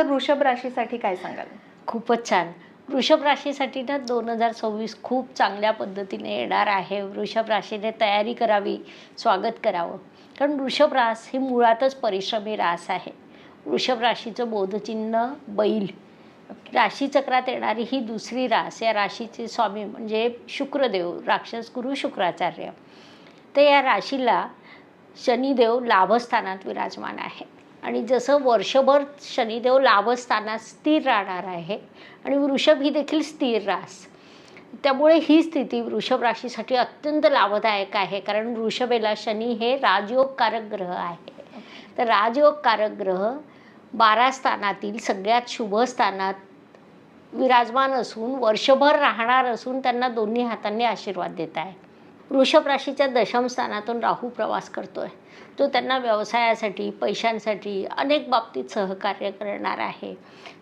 तर वृषभ राशीसाठी काय सांगाल? खूपच छान. वृषभ राशीसाठी ना दोन हजार सव्वीस खूप चांगल्या पद्धतीने येणार आहे. वृषभ राशीने तयारी करावी स्वागत करावं. कारण वृषभ रास ही मुळातच परिश्रमी रास आहे. वृषभ राशीचं बोधचिन्ह बैल. राशीचक्रात येणारी ही दुसरी रास या राशीचे स्वामी म्हणजे शुक्रदेव राक्षस गुरु शुक्राचार्य. तर या राशीला शनिदेव लाभस्थानात विराजमान आहे. आणि जसं वर्षभर शनिदेव लाभस्थानात स्थिर राहणार आहे आणि वृषभ ही देखील स्थिर रास त्यामुळे ही स्थिती वृषभ राशीसाठी अत्यंत लाभदायक आहे. कारण वृषभेला शनी हे राजयोगकारक ग्रह आहे. तर राजयोगकारक ग्रह बारा स्थानातील सगळ्यात शुभ स्थानात विराजमान असून वर्षभर राहणार असून त्यांना दोन्ही हातांनी आशीर्वाद देत आहे. वृषभ राशीच्या दशमस्थानातून राहू प्रवास करतो आहे तो त्यांना व्यवसायासाठी पैशांसाठी अनेक बाबतीत सहकार्य करणार आहे.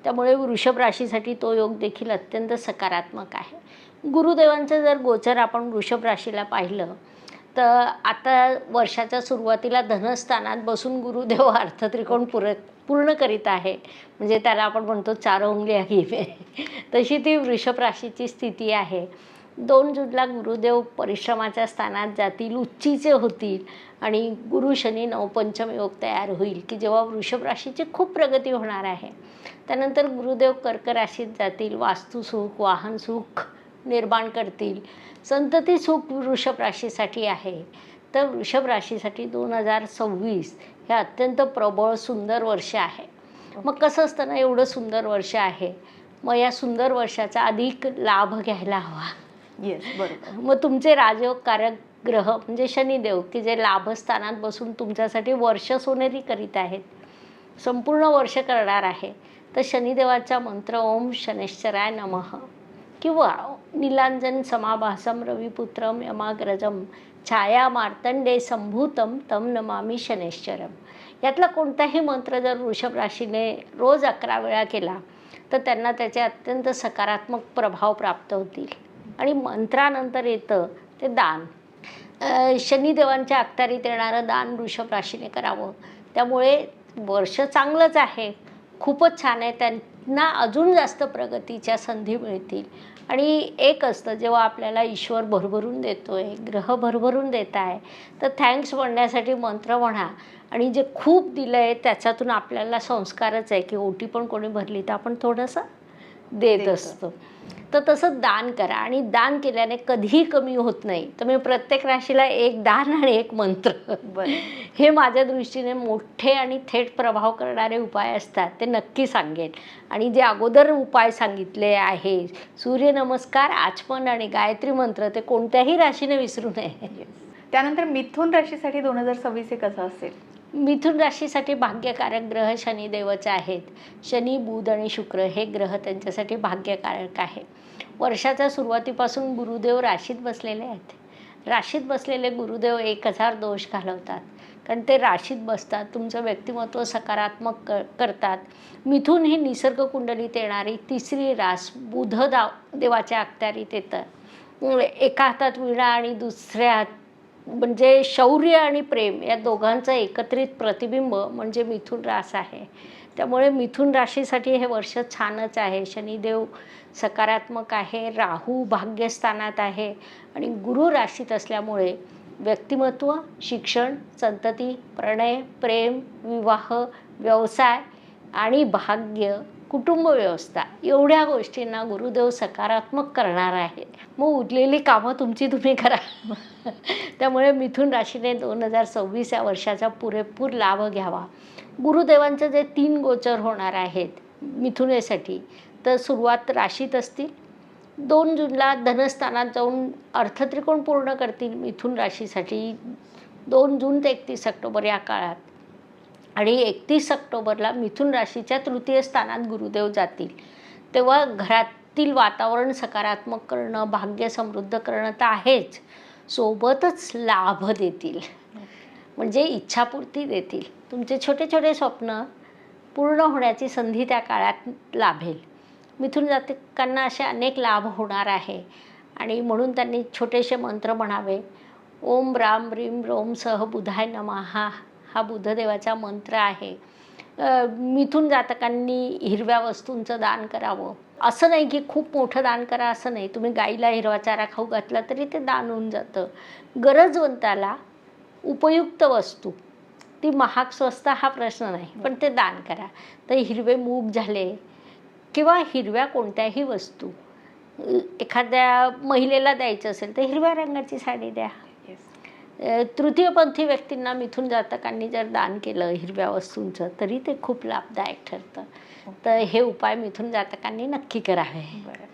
त्यामुळे वृषभ राशीसाठी तो योग देखील अत्यंत सकारात्मक आहे. गुरुदेवांचं जर गोचर आपण वृषभ राशीला पाहिलं तर आता वर्षाच्या सुरुवातीला धनस्थानात बसून गुरुदेव अर्थत्रिकोण पुर पूर्ण करीत आहे म्हणजे त्याला आपण म्हणतो चार उंगल्या तशी ती वृषभ राशीची स्थिती आहे. दोन जूनला गुरुदेव परिश्रमाच्या स्थानात जातील उच्चीचे होतील आणि गुरु शनी नवपंचम योग तयार होईल की जेव्हा वृषभ राशीची खूप प्रगती होणार आहे. त्यानंतर गुरुदेव कर्क राशीत जातील वास्तुसुख वाहनसुख निर्माण करतील. संतती सुख वृषभ राशीसाठी आहे. तर वृषभ राशीसाठी दोन हजार सव्वीस हे अत्यंत प्रबळ सुंदर वर्ष आहे. मग कसं असतं ना एवढं सुंदर वर्ष आहे. मग या सुंदर वर्षाचा अधिक लाभ घ्यायला हवा. येस बरोबर. मग तुमचे राजयोगकारक ग्रह म्हणजे शनिदेव की जे लाभस्थानात बसून तुमच्यासाठी वर्ष सोनेरी करीत आहेत संपूर्ण वर्ष करणार आहे तर शनिदेवाचा मंत्र ओम शनेश्चराय नमः. किंवा नीलांजन समाभासम रविपुत्रम यमाग्रजम छाया मार्तंडे संभूतम तम नमामी शनेश्चरम. यातला कोणताही मंत्र जर वृषभ राशीने रोज अकरा वेळा केला तर त्यांना त्याचे अत्यंत सकारात्मक प्रभाव प्राप्त होतील. आणि मंत्रानंतर येतं ते दान. शनिदेवांच्या अखत्यारीत येणारं दान वृषभ राशीने करावं. त्यामुळे वर्ष चांगलंच आहे. खूपच छान आहे. त्यांना अजून जास्त प्रगतीच्या संधी मिळतील. आणि एक असतं जेव्हा आपल्याला ईश्वर भरभरून देतोय ग्रह भरभरून देत आहे तर थँक्स म्हणण्यासाठी मंत्र म्हणा. आणि जे खूप दिलं आहे त्याच्यातून आपल्याला संस्कारच आहे की ओटी पण कोणी भरली तर आपण थोडंसं देत देतो. असतो. तर तसं दान करा. आणि दान केल्याने कधीही कमी होत नाही. तर मी प्रत्येक राशीला एक दान आणि एक मंत्र. हे माझ्या दृष्टीने मोठे आणि थेट प्रभाव करणारे उपाय असतात. ते नक्की सांगेन. आणि जे अगोदर उपाय सांगितले आहे सूर्यनमस्कार आचमन आणि गायत्री मंत्र ते कोणत्याही राशीने विसरू नये. त्यानंतर मिथुन राशीसाठी दोन हजार सव्वीस हे कसं असेल? मिथुन राशीसाठी भाग्यकारक ग्रह शनिदेवचे आहेत. शनी बुध आणि शुक्र हे ग्रह त्यांच्यासाठी भाग्यकारक आहे. वर्षाच्या सुरुवातीपासून गुरुदेव राशीत बसलेले आहेत. राशीत बसलेले गुरुदेव एक हजार दोष घालवतात. कारण ते राशीत बसतात तुमचं व्यक्तिमत्व सकारात्मक क करतात. मिथून ही निसर्ग कुंडलीत येणारी तिसरी रास बुध दा देवाच्या अखत्यारीत येतं. एका हातात विणा आणि दुसऱ्या हात म्हणजे शौर्य आणि प्रेम या दोघांचं एकत्रित प्रतिबिंब म्हणजे मिथुन रास आहे. त्यामुळे मिथुन राशीसाठी हे वर्ष छानच आहे. शनिदेव सकारात्मक आहे राहू भाग्यस्थानात आहे आणि गुरु राशीत असल्यामुळे व्यक्तिमत्व शिक्षण संतती प्रणय प्रेम विवाह व्यवसाय आणि भाग्य कुटुंब व्यवस्था एवढ्या गोष्टींना गुरुदेव सकारात्मक करणार आहे. मग उरलेली कामं तुमची तुम्ही करा. त्यामुळे मिथुन राशीने दोन हजार सव्वीस या वर्षाचा पुरेपूर लाभ घ्यावा. गुरुदेवांचे जे तीन गोचर होणार आहेत मिथुनेसाठी तर सुरुवात राशीत असतील. दोन जूनला धनस्थानात जाऊन अर्थत्रिकोण पूर्ण करतील मिथुन राशीसाठी. दोन जून ते एकतीस ऑक्टोबर या काळात. आणि एकतीस ऑक्टोबरला मिथुन राशीच्या तृतीय स्थानात गुरुदेव जातील. तेव्हा घरातील वातावरण सकारात्मक करणं भाग्य समृद्ध करणं तर आहेच. सोबतच लाभ देतील. म्हणजे इच्छापूर्ती देतील. तुमचे छोटे छोटे स्वप्न पूर्ण होण्याची संधी त्या काळात लाभेल. मिथुन जातकांना असे अनेक लाभ होणार आहे. आणि म्हणून त्यांनी छोटेसे मंत्र म्हणावे. ओम राम रीम रोम सह बुधाय नमा. हा हा बुधदेवाचा मंत्र आहे. मिथून जातकांनी हिरव्या वस्तूंचं दान करावं. असं नाही की खूप मोठं दान करा असं नाही. तुम्ही गाईला हिरवा चारा खाऊ घातला तरी ते दान होऊन जातं. गरजवंताला उपयुक्त वस्तू ती महाग स्वस्त हा प्रश्न नाही पण ते दान करा. तर हिरवे मूग झाले किंवा हिरव्या कोणत्याही वस्तू एखाद्या महिलेला द्यायचं असेल तर हिरव्या रंगाची साडी द्या. तृतीयपंथी व्यक्तींना मिथून जातकांनी जर दान केलं हिरव्या वस्तूंचं तरी ते खूप लाभदायक ठरतं. तर हे उपाय मिथून जातकांनी नक्की करावे. बरं.